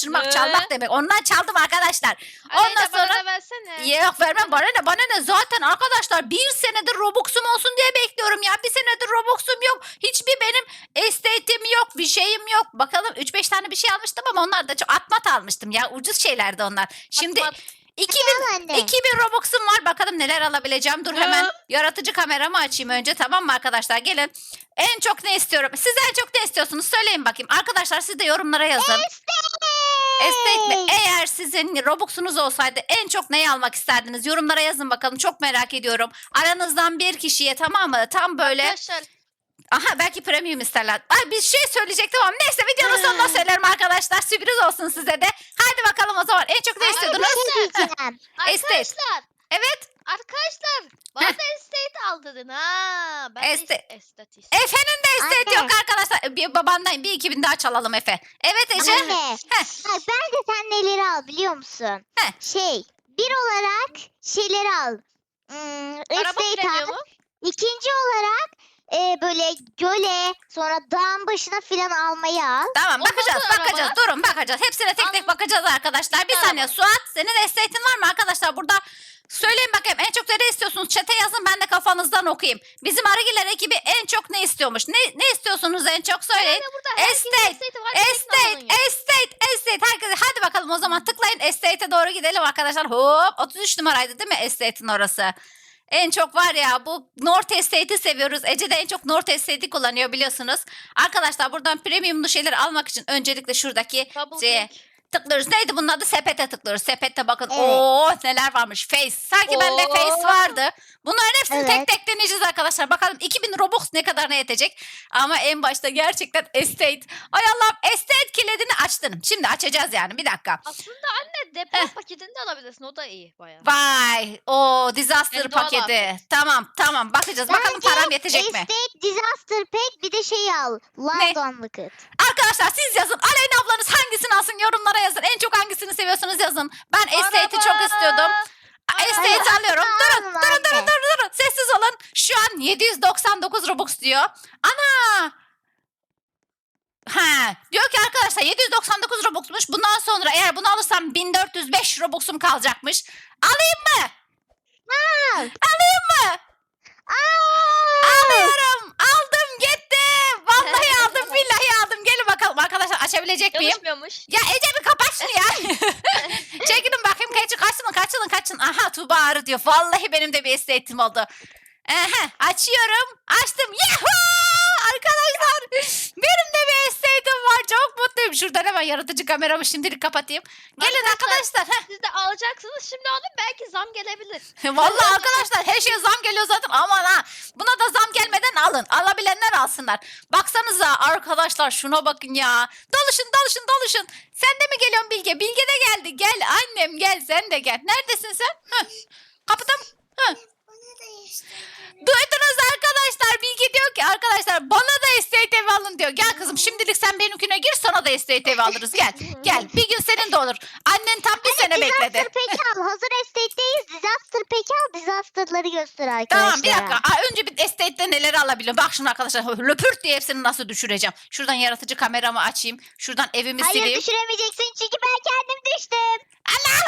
kaçırmak, Ne? çalmak demek. Ondan çaldım arkadaşlar. Ondan Aleyna bana sonra- da versene. Yok vermem bana ne bana ne zaten arkadaşlar bir senedir Robux'um olsun diye bekliyorum ya. Bir senedir Robux'um yok. Hiçbir benim estate'im yok. Bir şeyim yok. Bakalım 3-5 tane bir şey almıştım ama onlar da çok atmat almıştım ya. Ucuz şeylerdi onlar. Şimdi Atmat. 2000 Al anne. 2000 Robux'um var. Bakalım neler alabileceğim. Dur hemen yaratıcı kameramı açayım önce. Tamam mı arkadaşlar? Gelin. En çok ne istiyorum? Siz en çok ne istiyorsunuz? Söyleyin bakayım. Arkadaşlar siz de yorumlara yazın. Estate mi? Eğer sizin Robux'unuz olsaydı en çok neyi almak isterdiniz? Yorumlara yazın bakalım. Çok merak ediyorum. Aranızdan bir kişiye tamam mı? Tam böyle Arkadaşlar Aha belki premium isterler. Ay bir şey söyleyecektim ama neyse videonun sonunda söylerim arkadaşlar. Sürpriz olsun size de. Hadi bakalım o zaman. En çok ne istiyordunuz? Diyeceğim. Estate. arkadaşlar. Evet. Arkadaşlar bana da estate aldırdın ha. Ben Este- de. Efe'nin de estate Anne. yok arkadaşlar. Bir babandan bir iki bin daha çalalım Efe. Evet Ece. Anne. Heh. Bak ben de sen neleri al biliyor musun? Heh. Şey. Bir olarak şeyleri al. Hmm, Araba estate al. mu? İkinci olarak e, böyle göle sonra dağın başına filan almayı al. Tamam bakacağız bakacağız. Durun bakacağız. Hepsine tek tek Anladım. bakacağız arkadaşlar. Bir saniye Suat senin estate'in var mı arkadaşlar? Burada söyleyin bakayım en çok ne istiyorsunuz? Çete yazın ben de kafanızdan okuyayım. Bizim Arıgiler ekibi en çok ne istiyormuş? Ne, ne istiyorsunuz en çok söyleyin. Yani burada herkesin Estate, var. Estate, namlun yok. estate, estate. Herkes hadi bakalım o zaman tıklayın estate'e doğru gidelim arkadaşlar. Hop 33 numaraydı değil mi estate'in orası? En çok var ya bu North Estate'i seviyoruz. Ece de en çok North Estate'i kullanıyor biliyorsunuz. Arkadaşlar buradan premiumlu şeyler almak için öncelikle şuradaki Double şeye pink. Tıklıyoruz. Neydi bunun adı? Sepete tıklıyoruz. Sepette bakın. Evet. Oo neler varmış. Face. Sanki bende Oo. face vardı. Bunların hepsini tek Evet. tek deneyeceğiz arkadaşlar. Bakalım 2000 Robux ne kadar ne yetecek. Ama en başta gerçekten estate. Ay Allah'ım estate kilidini açtım. Şimdi açacağız yani. Bir dakika. Aslında anne depo paketini de alabilirsin. O da iyi baya. Vay. O disaster En doğal paketi. Tamam tamam bakacağız. Bakalım Bence param yetecek mi? Estate Disaster Pack bir de şey al. Live Unlocked. Arkadaşlar siz yazın. Aleyna ablanız hangisini alsın yorumlara yazın. En çok hangisini seviyorsunuz yazın. Ben estate'i çok istiyordum. Estate alıyorum. Durun, durun, durun, durun, durun. Sessiz olun. Şu an 799 Robux diyor. Ana! Ha, diyor ki arkadaşlar 799 Robux'muş. Bundan sonra eğer bunu alırsam 1405 Robux'um kalacakmış. Alayım mı? Al. Alayım mı? Aa! Alıyorum. Aldım gitti. Vallahi aldım, billahi aldım. Gelin bakalım arkadaşlar açabilecek miyim? Çalışmıyormuş. Ya Ece bir kapat şunu ya. Çekilin bakayım kaçın kaçın kaçın kaçın. Aha Tuğba arı diyor. Vallahi benim de bir estate'im oldu. Aha, açıyorum. Açtım. Yahoo! Arkadaşlar benim de bir. Çok mutluyum. Şuradan hemen yaratıcı kameramı şimdilik kapatayım. Gelin Arkadaşlar, arkadaşlar. heh. Siz de alacaksınız. Şimdi alın belki zam gelebilir. Vallahi arkadaşlar her şeye zam geliyor zaten. Aman ha. Buna da zam gelmeden alın. Alabilenler alsınlar. Baksanıza arkadaşlar şuna bakın ya. Doluşun doluşun doluşun. Sen de mi geliyorsun Bilge? Bilge de geldi. Gel annem gel sen de gel. Neredesin sen? Heh. Kapıda mı? Heh. Duydunuz arkadaşlar. Bilge diyor ki arkadaşlar bana da estate evi alın diyor. Gel kızım şimdilik sen benimkine gir sana da estate evi alırız. Gel. Gel. Bir gün senin de olur. Annen tam bir sene bekledi. Disaster Pack al. Hazır Estate'deyiz. Disaster Pack al. Disaster'ları göster arkadaşlar. Tamam bir dakika. Aa, önce bir estate'de neleri alabilirim? Bak şimdi arkadaşlar löpürt diye hepsini nasıl düşüreceğim. Şuradan yaratıcı kameramı açayım. Şuradan evimi Hayır sileyim. düşüremeyeceksin çünkü ben kendim düştüm.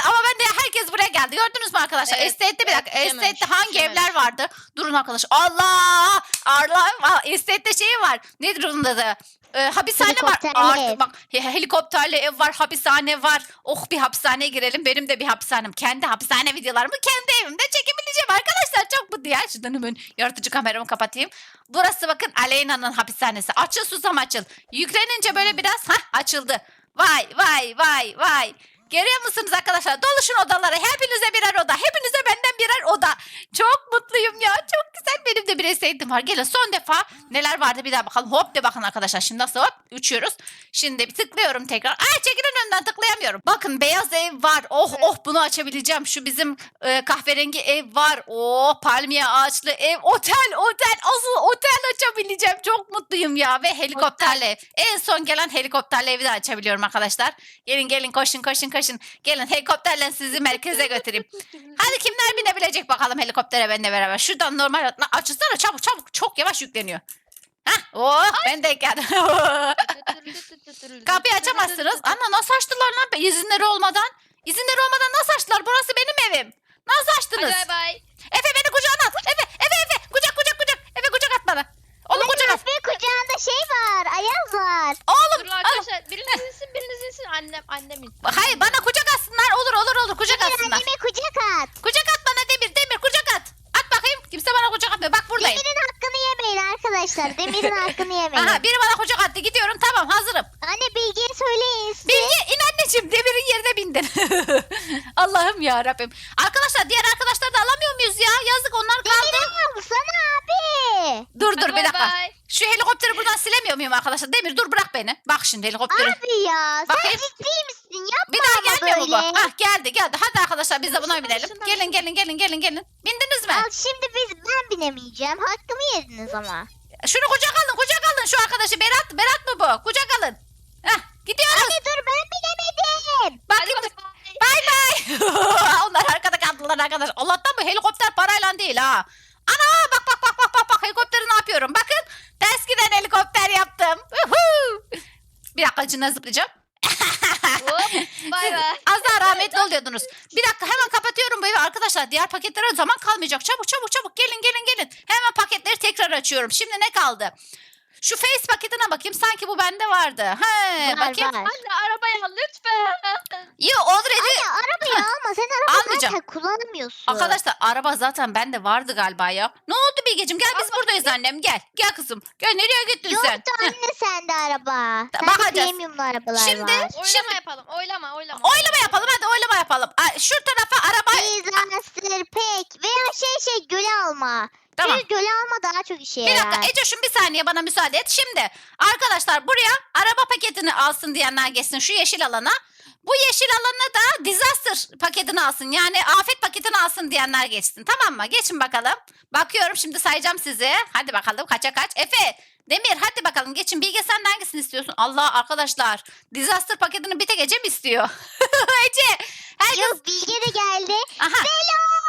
Ama ben de herkes buraya geldi. Gördünüz mü arkadaşlar? Evet, Estate'de bir dakika. evet, Estate'de hangi düşememiş. evler vardı? Durun arkadaşlar. Allah! Allah'ım. Aa, Estate'de şey var. Nedir onun adı? Ee, hapishane var. Helikopterli Artık ev. bak he- helikopterli ev var, hapishane var. Oh bir hapishaneye girelim. Benim de bir hapishanem. Kendi hapishane videolarımı kendi evimde çekebileceğim arkadaşlar. Çok mutlu ya. Şuradan hemen yaratıcı kameramı kapatayım. Burası bakın Aleyna'nın hapishanesi. Açıl susam açıl. Yüklenince böyle biraz ha açıldı. Vay vay vay vay. Görüyor musunuz arkadaşlar? Doluşun odalara. Hepinize birer oda. Hepinize benden birer oda. Çok mutluyum ya. Çok güzel. Benim de bir eseydim var. Gelin son defa neler vardı bir daha bakalım. Hop de bakın arkadaşlar. Şimdi nasıl hop uçuyoruz. Şimdi bir tıklıyorum tekrar. Ay çekilin önümden tıklayamıyorum. Bakın beyaz ev var. Oh oh bunu açabileceğim. Şu bizim e, kahverengi ev var. Oh palmiye ağaçlı ev. Otel otel. Asıl otel açabileceğim. Çok mutluyum ya. Ve helikopterli ev. En son gelen helikopterli evi de açabiliyorum arkadaşlar. Gelin gelin koşun koşun koşun. Gelin helikopterle sizi merkeze götüreyim. Hadi kimler binebilecek bakalım helikoptere benimle beraber. Şuradan normal açılsana çabuk çabuk. Çok yavaş yükleniyor. Hah, oh, ben de geldim. Kapıyı açamazsınız. Ana nasıl açtılar lan izinleri olmadan? İzinleri olmadan nasıl açtılar? Burası benim evim. Nasıl açtınız? Hadi bay bay. Efe beni kucağına at. Efe, Efe, Efe. Kucak, kucak, kucak. Efe kucak at bana. Oğlum kucak at. Efe kucağında şey var. Ayaz var. Oğlum. Durun arkadaşlar biriniz insin biriniz insin annem annem insin. Hayır bana kucak atsınlar. Olur olur olur kucak Demir atsınlar. anneme kucak at. Kucak at bana Demir. Demir kucak at. At bakayım. Kimse bana kucak atmıyor. Bak buradayım. Demir'in hakkını yemeyin arkadaşlar. Demir'in hakkını yemeyin. Aha biri bana kucak attı. Gidiyorum tamam hazırım. Anne Bilge'ye söyleyin siz. Bilge in anneciğim Demir'in yerine bindin. Allah'ım ya Rabbim. Arkadaşlar diğer arkadaşları da alamıyor muyuz ya? Yazık onlar kaldı. Demir alsana abi. Dur Hadi dur bir bay dakika. bay. Şu helikopteri buradan silemiyor muyum arkadaşlar? Demir dur bırak beni. Bak şimdi helikopteri. Abi ya sen Bakayım. ciddi misin? Yapma Bir daha ama gelmiyor mu böyle. bu? Ah geldi geldi. Hadi arkadaşlar biz de buna Alışın, binelim. alışın, Gelin gelin gelin gelin gelin. Bindiniz mi? Al şimdi biz ben binemeyeceğim. Hakkımı yediniz ama. Şunu kucak alın kucak alın şu arkadaşı. Berat Berat mı bu? Kucak alın. Heh, gidiyoruz. Anne dur ben binemedim. Bakayım. bay bay. Bay bay. Onlar arkada kaldılar arkadaş. Allah'tan bu helikopter parayla değil ha. Ana bak bak bak bak bak bak helikopteri ne yapıyorum? Bakın ters giden helikopter yaptım. Uhu. Bir dakika içine zıplayacağım. Hop, Bay bay. Az daha rahmetli oluyordunuz. Bir dakika hemen kapatıyorum bu evi arkadaşlar. Diğer paketlere zaman kalmayacak. Çabuk çabuk çabuk gelin gelin gelin. Hemen paketleri tekrar açıyorum. Şimdi ne kaldı? Şu face paketine bakayım. Sanki bu bende vardı. He, Var, bakayım. var. Anne arabaya al lütfen. Yo already. Anne arabayı alma. Sen arabayı Almayacağım. zaten kullanmıyorsun. Arkadaşlar araba zaten bende vardı galiba ya. Ne oldu Bilgeciğim? Gel biz buradayız annem. Gel. Gel kızım. Gel nereye gittin sen? Yoktu Heh. anne sende araba. Sende bakacağız. premiumlu arabalar Şimdi- var. Oylama yapalım. Oylama oylama. Oylama yapalım hadi oylama yapalım. Aa, Şu tarafa araba... Disaster pek veya şey şey göle alma. Tamam. Bir göle alma daha çok işe Bir yarar. dakika Ecoş'um bir saniye bana müsaade et. Şimdi arkadaşlar buraya araba paketini alsın diyenler geçsin şu yeşil alana. Bu yeşil alana da disaster paketini alsın. Yani afet paketini alsın diyenler geçsin. Tamam mı? Geçin bakalım. Bakıyorum şimdi sayacağım sizi. Hadi bakalım kaça kaç. Efe, Demir hadi bakalım geçin. Bilge sen hangisini istiyorsun? Allah arkadaşlar. Disaster paketini bir tek Ece mi istiyor? Ece. Herkes... Yok Bilge de geldi. Aha. Selam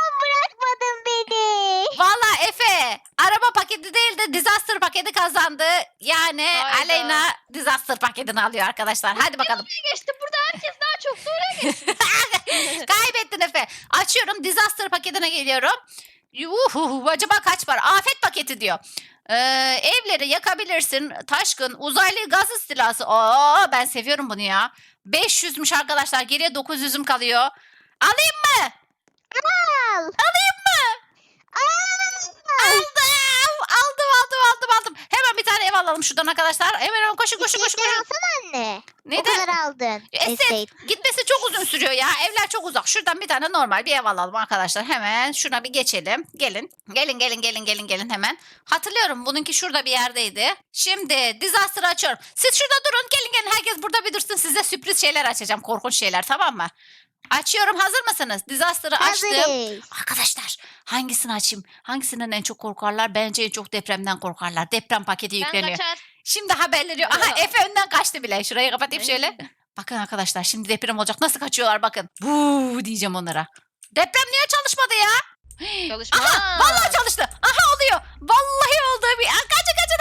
bırakmadın beni. Valla Efe araba paketi değil de disaster paketi kazandı. Yani Hayda. Aleyna disaster paketini alıyor arkadaşlar. Hadi bakalım. Oraya geçti. Burada herkes daha çok sonra Kaybettin Efe. Açıyorum disaster paketine geliyorum. Yuhu, acaba kaç var? Afet paketi diyor. Ee, evleri yakabilirsin. Taşkın, uzaylı gaz istilası. Oo, ben seviyorum bunu ya. 500'müş arkadaşlar. Geriye 900'üm kalıyor. Alayım mı? Al. Alayım mı? Al. Aldım. Aldım aldım aldım aldım. Hemen bir tane ev alalım şuradan arkadaşlar. Hemen hemen koşun koşun koşun. Bisikletleri koşun. alsana anne. O Neden? kadar aldın. Estate. Gitmesi çok uzun sürüyor ya. Evler çok uzak. Şuradan bir tane normal bir ev alalım arkadaşlar. Hemen şuna bir geçelim. Gelin. Gelin gelin gelin gelin gelin hemen. Hatırlıyorum bununki şurada bir yerdeydi. Şimdi disaster açıyorum. Siz şurada durun. Gelin gelin herkes burada bir dursun. Size sürpriz şeyler açacağım. Korkunç şeyler tamam mı? Açıyorum. Hazır mısınız? Disaster'ı açtım. Hazırız. Arkadaşlar hangisini açayım? Hangisinden en çok korkarlar? Bence en çok depremden korkarlar. Deprem paketi Ben yükleniyor. kaçar. Şimdi haberleri. Aha Efe önden kaçtı bile. Şurayı kapatayım Ay. şöyle. Bakın arkadaşlar şimdi deprem olacak. Nasıl kaçıyorlar bakın. Buu diyeceğim onlara. Deprem niye çalışmadı ya? Çalışma. Aha vallahi çalıştı. Aha oluyor. Vallahi oldu. Bir, Aa, kaçın kaçın.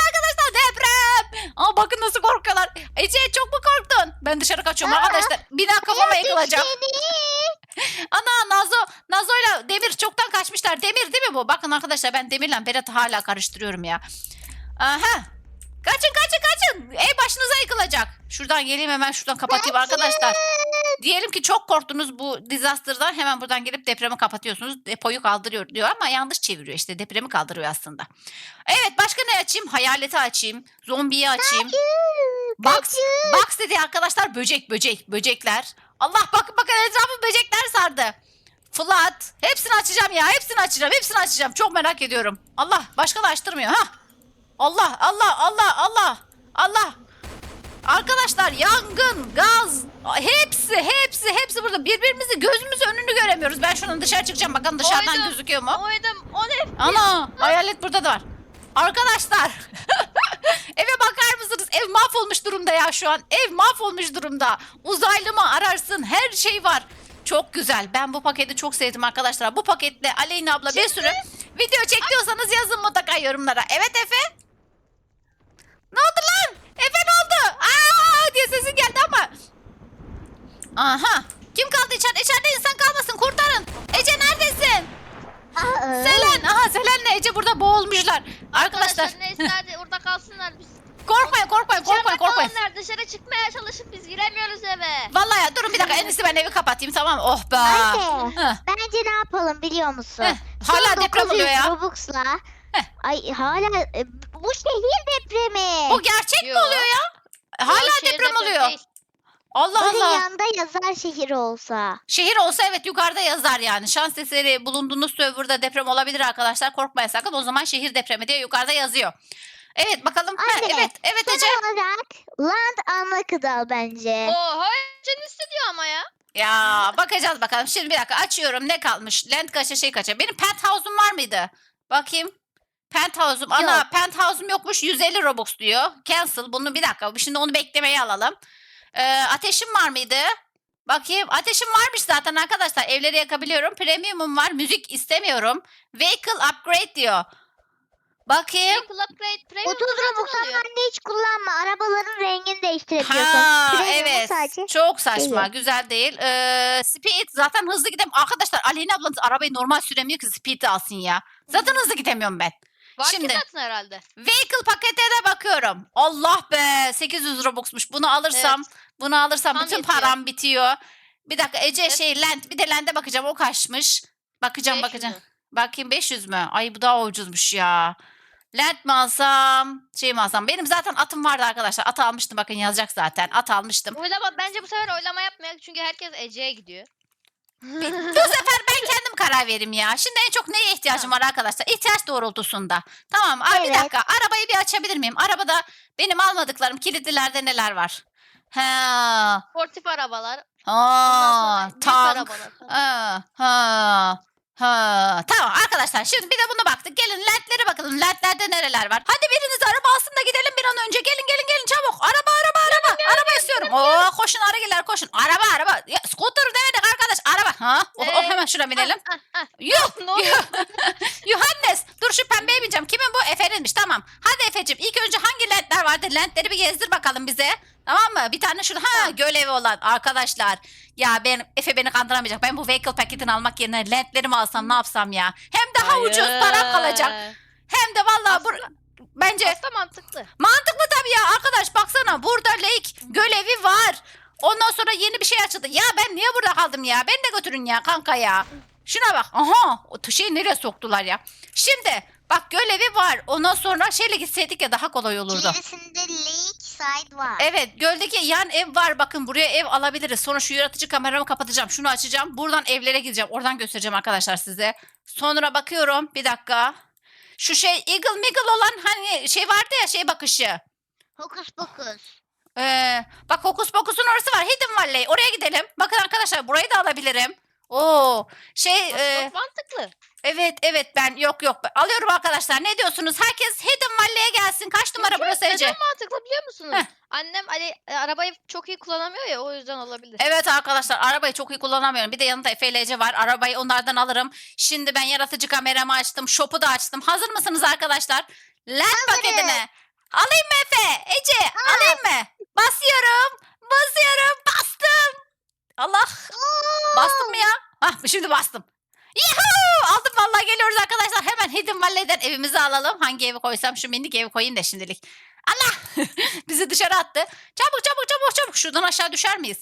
Aa bakın nasıl korkuyorlar. Ece çok mu korktun? Ben dışarı kaçıyorum Aa. arkadaşlar. Bina kafama yıkılacak. Ana Nazo, Nazo'yla Demir çoktan kaçmışlar. Demir değil mi bu? Bakın arkadaşlar ben Demir'le Berat'ı hala karıştırıyorum ya. Aha. Kaçın kaçın kaçın. Ev başınıza yıkılacak. Şuradan geleyim hemen şuradan kapatayım arkadaşlar. Diyelim ki çok korktunuz bu disaster'dan hemen buradan gelip depremi kapatıyorsunuz. Depoyu kaldırıyor diyor ama yanlış çeviriyor işte depremi kaldırıyor aslında. Evet başka ne açayım? Hayaleti açayım. Zombiyi açayım. Box, box dedi arkadaşlar böcek böcek böcekler. Allah bakın bakın etrafı böcekler sardı. Flat. Hepsini açacağım ya. Hepsini açacağım. Hepsini açacağım. Çok merak ediyorum. Allah başka da açtırmıyor. ha. Allah Allah Allah Allah. Allah. Arkadaşlar yangın, gaz, hepsi hepsi hepsi burada. Birbirimizi gözümüzün önünü göremiyoruz. Ben şunun dışarı çıkacağım. Bakın dışarıdan Oydu. gözüküyor mu? Oydum. O ne? Ana hayalet burada da var. Arkadaşlar eve bakar mısınız? Ev mahvolmuş durumda ya şu an. Ev mahvolmuş durumda. Uzaylı mı ararsın her şey var. Çok güzel. Ben bu paketi çok sevdim arkadaşlar. Bu paketle Aleyna abla bir sürü video çekiyorsanız yazın mutlaka yorumlara. Evet Efe? Ne oldu lan? Efe ne oldu? Aa diye sesin geldi ama. Aha. Kim kaldı içeride? İçeride insan kalmasın. Kurtarın. Ece neredesin? Selen. Aha Selen'le Ece burada boğulmuşlar. Arkadaşlar. neyse hadi orada kalsınlar biz. korkmayın korkmayın korkmayın korkmayın. kalanlar dışarı çıkmaya çalışıp biz giremiyoruz eve. Vallahi ya durun bir dakika en iyisi ben evi kapatayım tamam mı? Oh be. Anne. Heh. Bence ne yapalım biliyor musun? Heh, Son hala deprem 900 oluyor ya. Robux'la. Heh. Ay hala e, bu şehir depremi. Bu gerçek mi Yo. oluyor ya? Hala Yok, şehir deprem oluyor. değil. Allah Böyle Allah. yanda yazar şehir olsa. Şehir olsa evet yukarıda yazar yani. Şans eseri bulunduğunuz serverda deprem olabilir arkadaşlar. Korkmayın sakın. O zaman şehir depremi diye yukarıda yazıyor. Evet bakalım. Ha, Anne, evet evet Ece. Son olarak land alma kıdal bence. Oha Ece'nin istediyor ama ya. Ya bakacağız bakalım. Şimdi bir dakika açıyorum. Ne kalmış? Land kaça şey kaça. Benim penthouse'um var mıydı? Bakayım. Penthouse'um. Ana Yok. penthouse'um yokmuş. 150 Robux diyor. Cancel. Bunu bir dakika. Şimdi onu beklemeye alalım. Ee, ateşim var mıydı? Bakayım. Ateşim varmış zaten arkadaşlar. Evleri yakabiliyorum. Premium'um var. Müzik istemiyorum. Vehicle upgrade diyor. Bakayım. Vehicle upgrade premium 30 Robux'tan oluyor. bende hiç kullanma. Arabaların rengini değiştirebiliyorsun. Ha Premium'u evet. sadece. Çok saçma. Değil. Güzel değil. Ee, speed zaten hızlı gidem. Arkadaşlar Aleyna ablanız arabayı normal süremiyor ki speed alsın ya. Zaten hızlı gidemiyorum ben. Şimdi. zaten herhalde. Vehicle pakete de bakıyorum. Allah be 800 Robux'muş. Bunu alırsam bunu alırsam Tam bütün yetiyor. param bitiyor. Bir dakika Ece Evet. şey land bir de land'e bakacağım o kaçmış. Bakacağım 500 bakacağım. mü? Bakayım 500 mü? Ay bu daha ucuzmuş ya. Land mi alsam? Şey mi alsam? Benim zaten atım vardı arkadaşlar. At almıştım bakın yazacak zaten. At almıştım. Bak bence bu sefer oylama yapmayalım çünkü herkes Ece'ye gidiyor. Bu sefer ben kendim karar verim ya. Şimdi en çok neye ihtiyacım var arkadaşlar? İhtiyaç doğrultusunda. Tamam. Aa, Bir Evet. dakika. Arabayı bir açabilir miyim? Arabada benim almadıklarım kilitlilerde neler var? Ha. Sportif arabalar. Ondan sonra büyük tank. arabalar falan. Ha, ha, ha. Tamam arkadaşlar şimdi bir de buna baktık. Gelin ledlere bakalım. Ledlerde nereler var? Hadi biriniz araba alsın da gidelim bir an önce. Gelin gelin gelin çabuk. Araba araba araba. araba istiyorum. Oo koşun aragiler koşun. Araba araba. Ya, scooter demedik arkadaş. Araba. Ha? Oh, oh, Ee, hemen şuna binelim. Ah, ah. Yuh. Ne oluyor? Yuhannes dur bineceğim. Kimin bu? Efe'ninmiş tamam. Hadi Efe'cim ilk önce hangi lentler vardı? Lentleri bir gezdir bakalım bize. Tamam mı? Bir tane şurada. Ha gölevi olan arkadaşlar. Ya ben Efe beni kandıramayacak. Ben bu vehicle paketini almak yerine lentlerimi alsam ne yapsam ya? Hem daha ucuz param kalacak. Hayır. Hem de vallahi bu, bence Aslında mantıklı. mantıklı tabii ya arkadaş baksana burada lake gölevi var. Ondan sonra yeni bir şey açıldı. Ya ben niye burada kaldım ya? Beni de götürün ya kanka ya. Şuna bak. Aha o şeyi nereye soktular ya? Şimdi bak gölevi var. Ondan sonra şeyle gitseydik ya daha kolay olurdu. İlerisinde Lakeside var. Evet göldeki yan ev var bakın buraya ev alabiliriz. Sonra şu yaratıcı kameramı kapatacağım. Şunu açacağım. Buradan evlere gideceğim. Oradan göstereceğim arkadaşlar size. Sonra bakıyorum bir dakika. Şu şey eagle miggle olan hani şey vardı ya şey bakışı. Hokus pokus. Ee, bak Hokus Pokus'un orası var. Hidden Valley. Oraya gidelim. Bakın arkadaşlar burayı da alabilirim. Oo, şey e, çok mantıklı. Evet evet ben yok yok ben alıyorum arkadaşlar. Ne diyorsunuz? Herkes Hidden Valley'e gelsin. Kaç numara Çünkü burası Ece? Neden mantıklı biliyor musunuz? Heh. Annem hani e, arabayı çok iyi kullanamıyor ya o yüzden olabilir. Evet arkadaşlar arabayı çok iyi kullanamıyorum. Bir de yanında Efe ile Ece var. Arabayı onlardan alırım. Şimdi ben yaratıcı kameramı açtım. Shop'u da açtım. Hazır mısınız arkadaşlar? Lens paketine. Alayım mı Efe? Ece alayım mı? Basıyorum. Basıyorum. Bastım. Allah. Bastım mı ya? Hah şimdi bastım. Yuhuu! Aldım vallahi geliyoruz arkadaşlar. Hemen Hidden Valley'den evimizi alalım. Hangi evi koysam şu minik evi koyayım da şimdilik. Allah! Bizi dışarı attı. Çabuk çabuk çabuk çabuk. Şuradan aşağı düşer miyiz?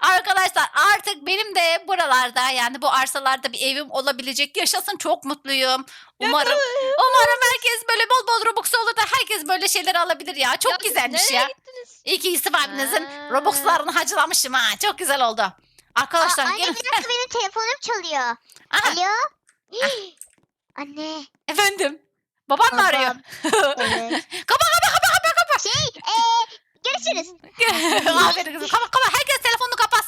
Arkadaşlar artık benim de buralarda yani bu arsalarda bir evim olabilecek. Yaşasın çok mutluyum. Umarım umarım herkes böyle bol bol Robux olur da herkes böyle şeyler alabilir ya. Çok Ya siz güzelmiş nereye ya. gittiniz? İyi ki Yusuf abinizin Ha. Robux'larını hacılamışım ha. Çok güzel oldu. Aa, Arkadaşlar anne gelin. bir dakika benim telefonum çalıyor. Aha, Alo? Anne. efendim. Babam mı arıyor? Evet. kapa kapa kapa kapa kapa. Şey eee görüşürüz. Aferin kızım. Kapa kapa. Herkes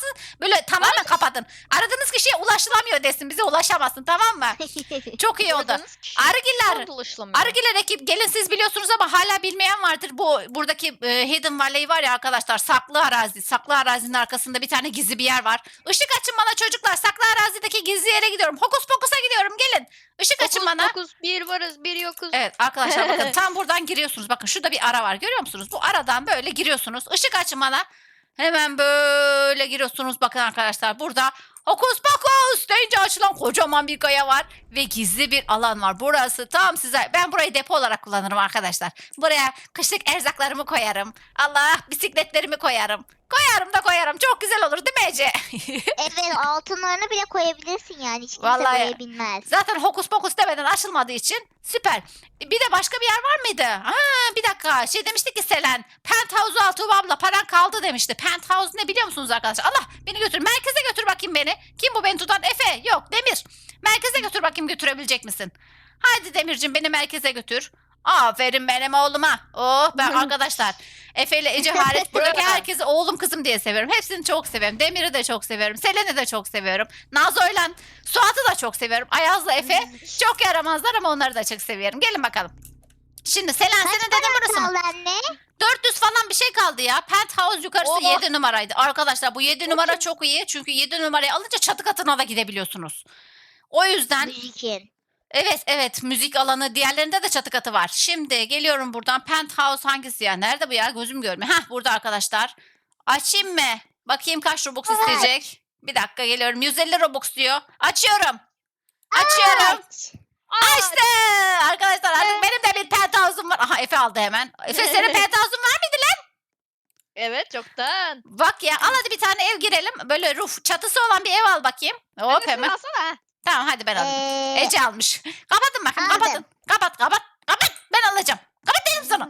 kapatın. Böyle tamamen kapatın. Aradığınız kişiye ulaşılamıyor desin. Bize ulaşamazsın tamam mı? Çok iyi oldu. Aradığınız kişi Arıgiller. ulaşılamıyor. Arıgiller ekip gelin siz biliyorsunuz ama hala bilmeyen vardır. Bu buradaki e, Hidden Valley var ya arkadaşlar saklı arazi. Saklı arazinin arkasında bir tane gizli bir yer var. Işık açın bana çocuklar. Saklı arazideki gizli yere gidiyorum. Hokus pokusa gidiyorum gelin. Işık açın bana. dokuz, bir varız bir yokuz. Evet arkadaşlar bakın tam buradan giriyorsunuz. Bakın şurada bir ara var görüyor musunuz? Bu aradan böyle giriyorsunuz. Işık açın bana. Hemen böyle giriyorsunuz. Bakın arkadaşlar burada hokus pokus deyince açılan kocaman bir kaya var. Ve gizli bir alan var. Burası tam size. Ben burayı depo olarak kullanırım arkadaşlar. Buraya kışlık erzaklarımı koyarım. Allah bisikletlerimi koyarım. Koyarım da koyarım. Çok güzel olur değil mi Ece? evet altınlarını bile koyabilirsin yani. Hiç kimse Vallahi. buraya bilmez. Zaten hokus pokus demeden açılmadığı için süper. Bir de başka bir yer var mıydı? Ha bir dakika şey demiştik ki Selen. Penthouse'u al Tuğba abla paran kaldı demişti. Penthouse ne biliyor musunuz arkadaşlar? Allah beni götür. Merkeze götür bakayım beni. Kim bu beni tutan? Efe. Yok Demir. Merkeze götür bakayım götürebilecek misin? Haydi Demircim beni merkeze götür. Aferin benim oğluma. Oh ben arkadaşlar. Efe ile Ece hariç buradaki herkesi oğlum kızım diye seviyorum. Hepsini çok seviyorum. Demir'i de çok seviyorum. Selen'i de çok seviyorum. Nazo'yla Suat'ı da çok seviyorum. Ayaz'la Efe çok yaramazlar ama onları da çok seviyorum. Gelin bakalım. Şimdi Selen senin dedin burası mı? Anne. 400 falan bir şey kaldı ya. Penthouse yukarısı Oh. 7 numaraydı. Arkadaşlar bu 7 numara çok iyi. Çünkü 7 numarayı alınca çatı katına da gidebiliyorsunuz. O yüzden Müzikin. Evet evet müzik alanı diğerlerinde de çatı katı var. Şimdi geliyorum buradan. Penthouse hangisi ya? Nerede bu ya? Gözüm görmüyor. Hah burada arkadaşlar. Açayım mı? Bakayım kaç Robux Evet. isteyecek. Bir dakika geliyorum. 150 Robux diyor. Açıyorum. Açıyorum. Aç. Açtı. Arkadaşlar artık Evet. benim de bir penthouse'um var. Aha Efe aldı hemen. Efe senin penthouse'un var mıydı lan? Evet çoktan. Bak ya al hadi bir tane ev girelim. Böyle roof çatısı olan bir ev al bakayım. Hop sen hemen. alsana. Tamam hadi ben alayım. Ee, Ece almış. Kapatın bakayım Aldım. kapatın. Kapat kapat kapat. Ben alacağım. Kapat dedim sana.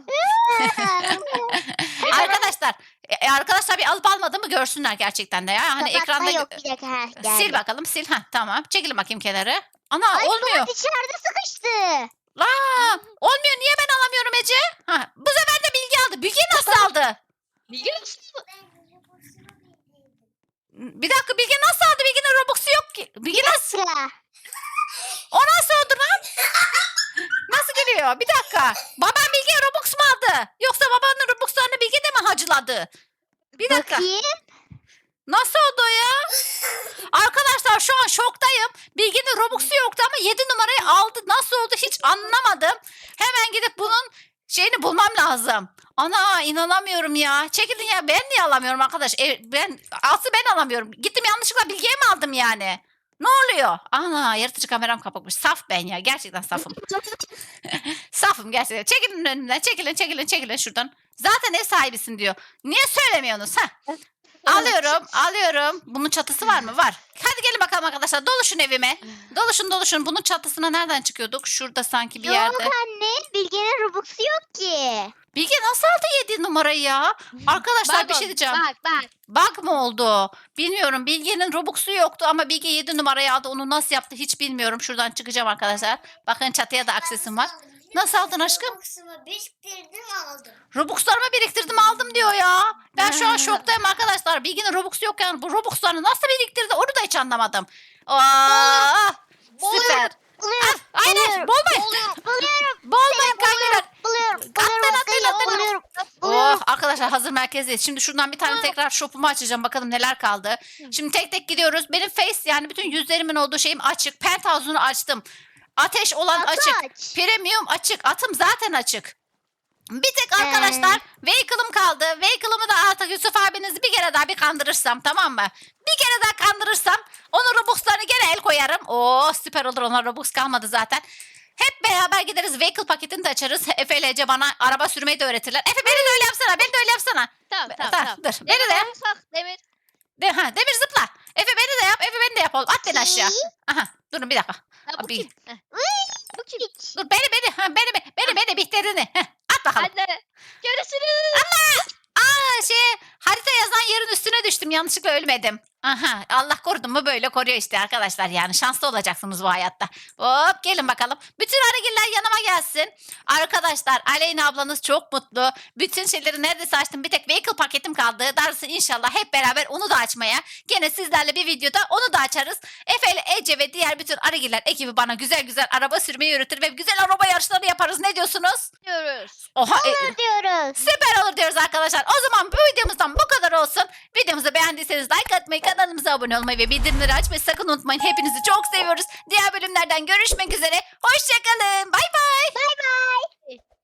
arkadaşlar e, arkadaşlar bir alıp almadığımı görsünler gerçekten de ya. Hani kapatma ekranda yok bir dakika. Ha, geldi. sil bakalım sil. Ha tamam. Çekilin bakayım kenara. Ana Ay, olmuyor. Suat içeride sıkıştı. Aa, olmuyor. Niye ben alamıyorum Ece? Ha, bu sefer de Bilgi aldı. Bilgi nasıl aldı? Bilgi nasıl? Bir dakika Bilgi nasıl aldı? Bilgi'nin Robux'u yok ki. Bilgi nasıl? O nasıl oldu lan? Nasıl geliyor? Bir dakika. Babam Bilgi'ye Robux mu aldı? Yoksa babanın Robux'larını Bilgi de mi hacıladı? Bir dakika. Bakayım. Nasıl oldu ya? Arkadaşlar şu an şoktayım. Bilgi'nin Robux'u yoktu ama 7 numarayı aldı. Nasıl oldu hiç anlamadım. Hemen gidip bunun şeyini bulmam lazım. Ana inanamıyorum ya. Çekilin ya ben niye alamıyorum arkadaş? E, ben aslı ben alamıyorum. Gittim yanlışlıkla Bilgi'ye mi aldım yani? Ne oluyor? Ana yaratıcı kameram kapatmış. Saf ben ya. Gerçekten safım. Safım gerçekten. Çekilin önümden. Çekilin çekilin çekilin şuradan. Zaten ev sahibisin diyor. Niye söylemiyorsunuz ha? Alıyorum, alıyorum. Bunun çatısı var mı? Var. Hadi gelin bakalım arkadaşlar. Doluşun evime. Doluşun, doluşun. Bunun çatısına nereden çıkıyorduk? Şurada sanki bir Yok yerde. anne. Bilge'nin Robux'u yok ki. Bilge nasıl aldı 7 numarayı ya? Arkadaşlar bir şey o- diyeceğim. Bak bak. Bug mı oldu? Bilmiyorum. Bilge'nin Robux'u yoktu ama Bilge 7 numarayı aldı. Onu nasıl yaptı hiç bilmiyorum. Şuradan çıkacağım arkadaşlar. Bakın çatıya da aksesim var. Nasıl aldın aşkım? Box'umu biriktirdim aldım. Robux'larımı biriktirdim aldım diyor ya. Ben şu an şoktayım arkadaşlar. Bilginin Robux'u yok yani. Bu Robux'larını nasıl biriktirdi onu da hiç anlamadım. Aa, süper. Buluyorum. Ah, aynen Buluyorum. bolmayın. Buluyorum. Buluyorum. Bolmayın kankiler. Buluyorum. Atlayın, Buluyorum. atlayın, Buluyorum. atlayın. Buluyorum. Oh Buluyorum. arkadaşlar hazır merkezdeyiz. Şimdi şuradan bir tane tekrar shop'umu açacağım. Bakalım neler kaldı. Şimdi tek tek gidiyoruz. Benim face yani bütün yüzlerimin olduğu şeyim açık. Penthouse'unu açtım. Ateş olan Atı açık. aç. Premium açık. Atım zaten açık. Bir tek arkadaşlar vehicle'ım kaldı. Vehicle'ımı da artık Yusuf abinizi bir kere daha bir kandırırsam tamam mı? Bir kere daha kandırırsam onun Robux'larını gene el koyarım. Oo süper olur ona Robux kalmadı zaten. Hep beraber gideriz. Vehicle paketini de açarız. Efe ile Ece bana araba sürmeyi de öğretirler. Efe beni de öyle yapsana. Beni de öyle yapsana. Tamam tamam Tamam, tamam. dur. Beni de. Demir Demir. De, ha, demir zıpla. Efe beni de yap. Efe beni de yap oğlum. At beni aşağı. Aha durun bir dakika. Ha, bu Abi. kim? Heh. Bu kim? Dur beni beni. Ha, beni beni. Beni beni bihterini. Heh, At bakalım. Hadi. Görüşürüz. Aa şey harita yazan yerin üstüne düştüm. Yanlışlıkla ölmedim. Aha Allah korudu mu böyle koruyor işte arkadaşlar yani şanslı olacaksınız bu hayatta. Hop gelin bakalım. Bütün arıgiller yanıma gelsin. Arkadaşlar Aleyna ablanız çok mutlu. Bütün şeyleri neredeyse açtım. Bir tek vehicle paketim kaldı. Darısı inşallah hep beraber onu da açmaya. Gene sizlerle bir videoda onu da açarız. Efe ile Ece ve diğer bütün arıgiller ekibi bana güzel güzel araba sürmeyi öğretir ve güzel araba yarışları yaparız. Ne diyorsunuz? Diyoruz. Oha e- Ne diyoruz? Süper olur diyoruz arkadaşlar. O zaman bu videomuzdan bu kadar olsun. Videomuzu beğendiyseniz like atmayı, Kanalımıza abone olmayı ve bildirimleri açmayı sakın unutmayın. Hepinizi çok seviyoruz. Diğer bölümlerden görüşmek üzere. Hoşçakalın. Bay bay. Bay bay.